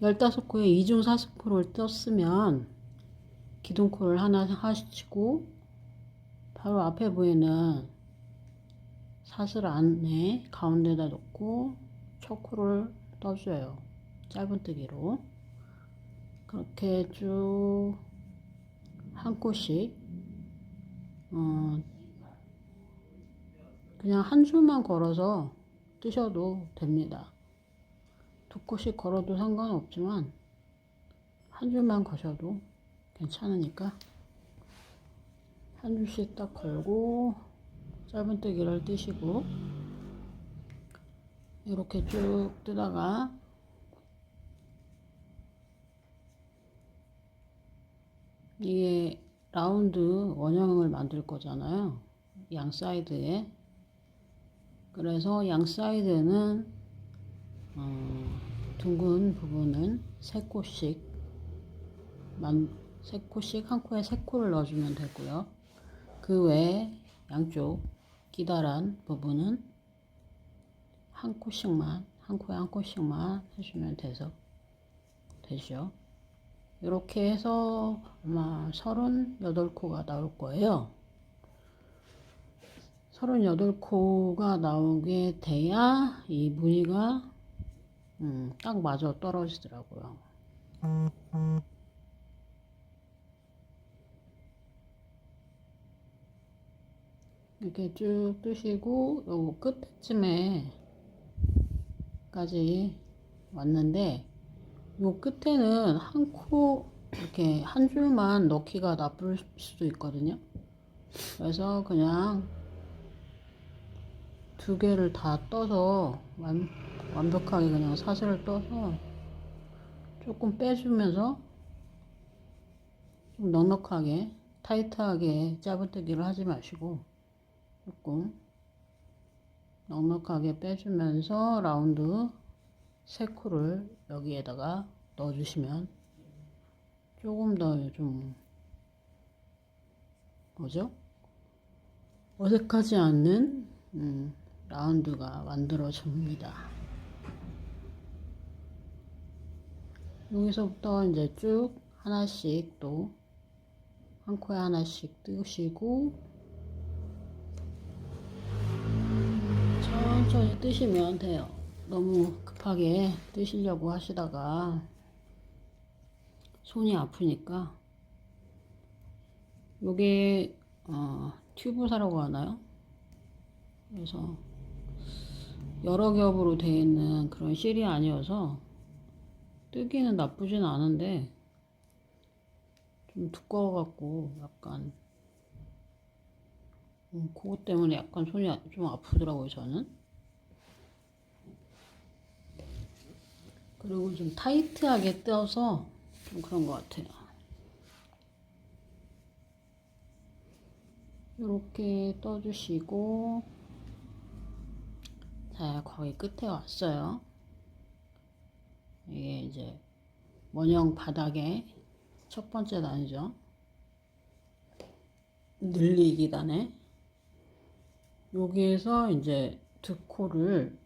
15코에 2중 4스코를 떴으면 기둥코를 하나 하시고 바로 앞에 보이는 사슬 안에 가운데다 놓고 첫 코를 떠줘요. 짧은뜨기로. 그렇게 쭉 한 코씩 어, 그냥 한 줄만 걸어서 뜨셔도 됩니다. 두 코씩 걸어도 상관없지만 한 줄만 거셔도 괜찮으니까 한 줄씩 딱 걸고 짧은뜨기를 뜨시고 이렇게 쭉 뜨다가 이게 라운드 원형을 만들 거잖아요. 양 사이드에. 그래서 양 사이드는 어, 둥근 부분은 세 코씩 만, 세 코씩 한 코에 세 코를 넣어주면 되고요. 그 외에 양쪽 기다란 부분은 한 코씩만 한 코에 한 코씩만 해주면 돼서 되죠. 이렇게 해서 아마 38코가 나올 거예요. 38코가 나오게 돼야 이 무늬가 음, 딱 맞아 떨어지더라고요. 이렇게 쭉 뜨시고 요 끝에쯤에까지 왔는데 요 끝에는 한 코 이렇게 한 줄만 넣기가 나쁠 수도 있거든요. 그래서 그냥 두 개를 다 떠서 완, 완벽하게 그냥 사슬을 떠서 조금 빼주면서 좀 넉넉하게 타이트하게 짧은뜨기를 하지 마시고 조금 넉넉하게 빼주면서 라운드 세 코를 여기에다가 넣어주시면 조금 더 좀 뭐죠? 어색하지 않는 음, 라운드가 만들어집니다. 여기서부터 이제 쭉 하나씩 또 한 코에 하나씩 뜨시고 천천히 뜨시면 돼요. 너무 급하게 뜨시려고 하시다가 손이 아프니까 요게 어, 튜브 사라고 하나요? 그래서 여러 겹으로 되어 있는 그런 실이 아니어서 뜨기는 나쁘진 않은데 좀 두꺼워갖고 약간 음, 그것 때문에 약간 손이 아- 좀 아프더라고요 저는. 그리고 좀 타이트하게 떠서 좀 그런 것 같아요. 이렇게 떠주시고 자 거의 끝에 왔어요 이게 이제 원형 바닥에 첫 번째 단이죠. 늘리기 단에. 여기에서 이제 두 코를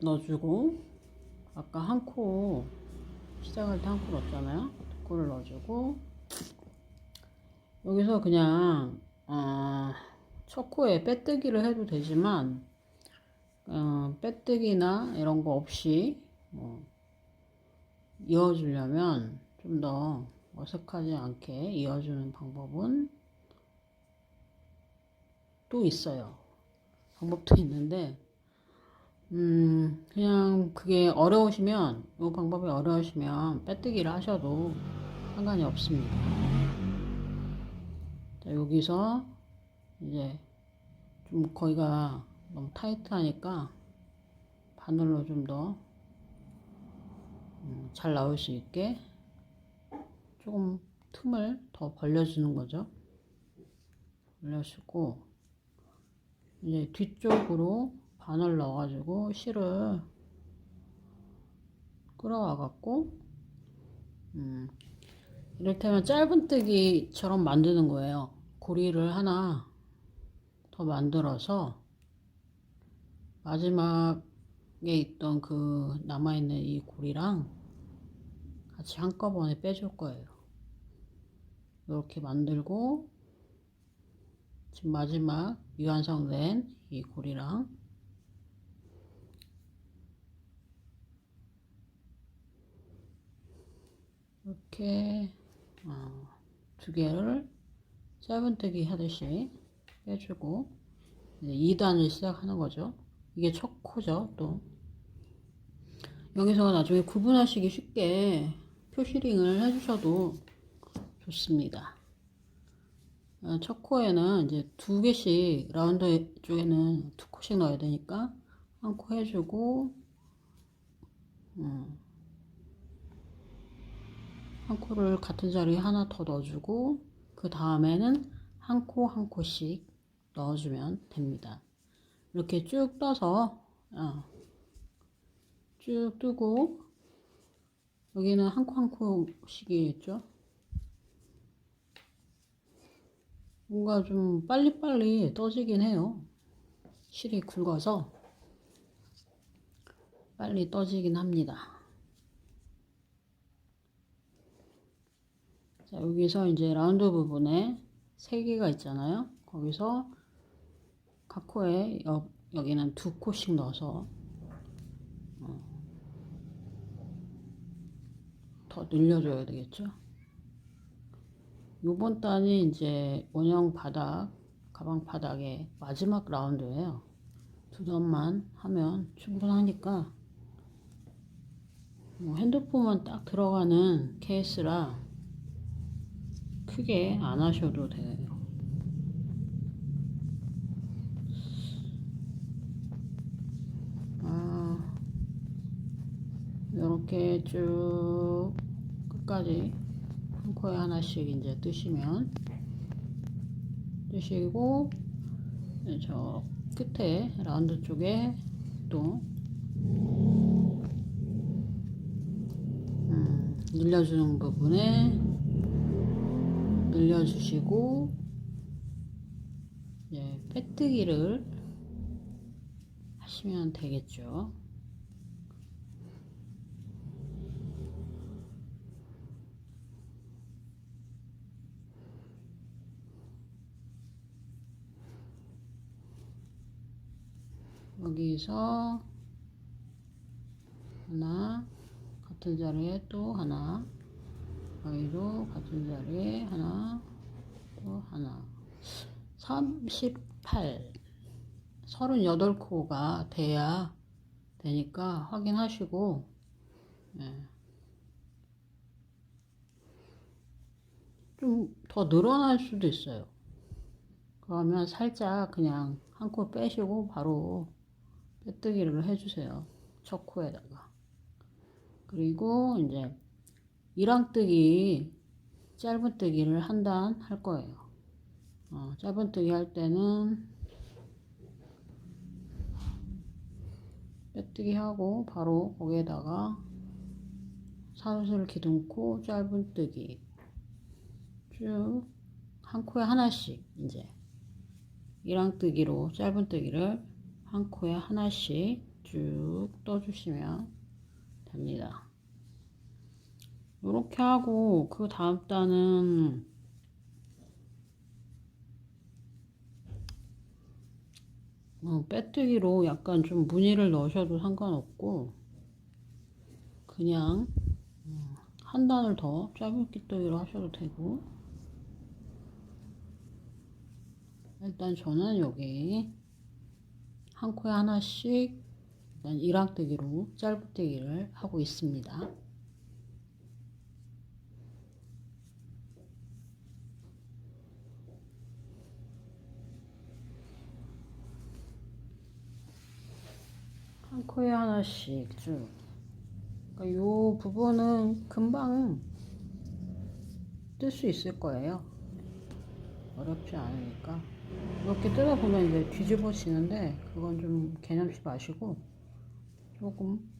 넣어주고 아까 한 코 시작할 때 한 코 넣었잖아요. 두 코를 넣어주고 여기서 그냥 어, 첫 코에 빼뜨기를 해도 되지만 어, 빼뜨기나 이런 거 없이 뭐 이어주려면 좀 더 어색하지 않게 이어주는 방법은 또 있어요. 방법도 있는데 음, 그냥 그게 어려우시면 이 방법이 어려우시면 빼뜨기를 하셔도 상관이 없습니다. 자, 여기서 이제 좀 거기가 너무 타이트하니까 바늘로 좀 더 잘 나올 수 있게 조금 틈을 더 벌려주는 거죠. 벌려주고 이제 뒤쪽으로 바늘 넣어가지고 실을 끌어와갖고 음, 이를테면 짧은뜨기처럼 만드는 거예요. 고리를 하나 더 만들어서 마지막 있던 그 남아있는 이 고리랑 같이 한꺼번에 빼줄 거예요. 이렇게 만들고 지금 마지막 미완성된 이 고리랑 이렇게 어, 두 개를 짧은뜨기 하듯이 빼주고 이제 2단을 시작하는 거죠. 이게 첫 코죠, 또. 여기서 나중에 구분하시기 쉽게 표시링을 해주셔도 좋습니다. 어, 첫 코에는 이제 두 개씩 라운드 쪽에는 두 코씩 넣어야 되니까 한 코 해주고 음, 한 코를 같은 자리에 하나 더 넣어주고 그 다음에는 한 코 한 코씩 넣어주면 됩니다. 이렇게 쭉 떠서 어, 쭉 뜨고 여기는 한 코 한 코씩이겠죠. 뭔가 좀 빨리빨리 떠지긴 해요. 실이 굵어서 빨리 떠지긴 합니다. 자, 여기서 이제 라운드 부분에 세 개가 있잖아요. 거기서 각 코에 여, 여기는 두 코씩 넣어서 어, 더 늘려줘야 되겠죠. 요번 단이 이제 원형 바닥, 가방 바닥의 마지막 라운드예요. 두 단만 하면 충분하니까 뭐 핸드폰만 딱 들어가는 케이스라 크게 안 하셔도 돼요. 아, 이렇게 쭉 끝까지 한 코에 하나씩 이제 뜨시면 뜨시고 저 끝에 라운드 쪽에 또 음, 늘려주는 부분에 늘려주시고 이제 빼뜨기를 하시면 되겠죠. 여기서 하나 같은 자리에 또 하나 여기도 같은 자리에 하나 또 하나. 38 38코가 돼야 되니까 확인하시고 예. 좀더 늘어날 수도 있어요. 그러면 살짝 그냥 한 코 빼시고 바로 빼뜨기를 해주세요. 첫 코에다가. 그리고 이제 이랑뜨기 짧은뜨기를 한 단 할 거예요. 어, 짧은뜨기 할 때는 빼뜨기 하고 바로 거기에다가 사슬 기둥코 짧은뜨기. 쭉 한 코에 하나씩 이제 이랑뜨기로 짧은뜨기를 한 코에 하나씩 쭉 떠주시면 됩니다. 이렇게 하고 그 다음 단은 어, 빼뜨기로 약간 좀 무늬를 넣으셔도 상관없고 그냥 어, 한 단을 더 짧은 끼뜨기로 하셔도 되고 일단 저는 여기 한 코에 하나씩 일단 일항뜨기로 짧은뜨기를 하고 있습니다. 한 코에 하나씩 쭉. 그러니까 요 부분은 금방 뜰 수 있을 거예요. 어렵지 않으니까. 이렇게 뜯어 보면 이제 뒤집어지는데 그건 좀 개념치 마시고 조금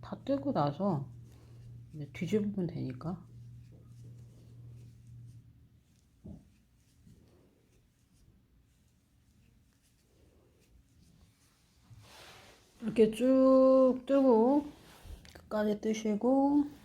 다 뜨고 나서 이제 뒤집으면 되니까. 이렇게 쭉 뜨고 끝까지 뜨시고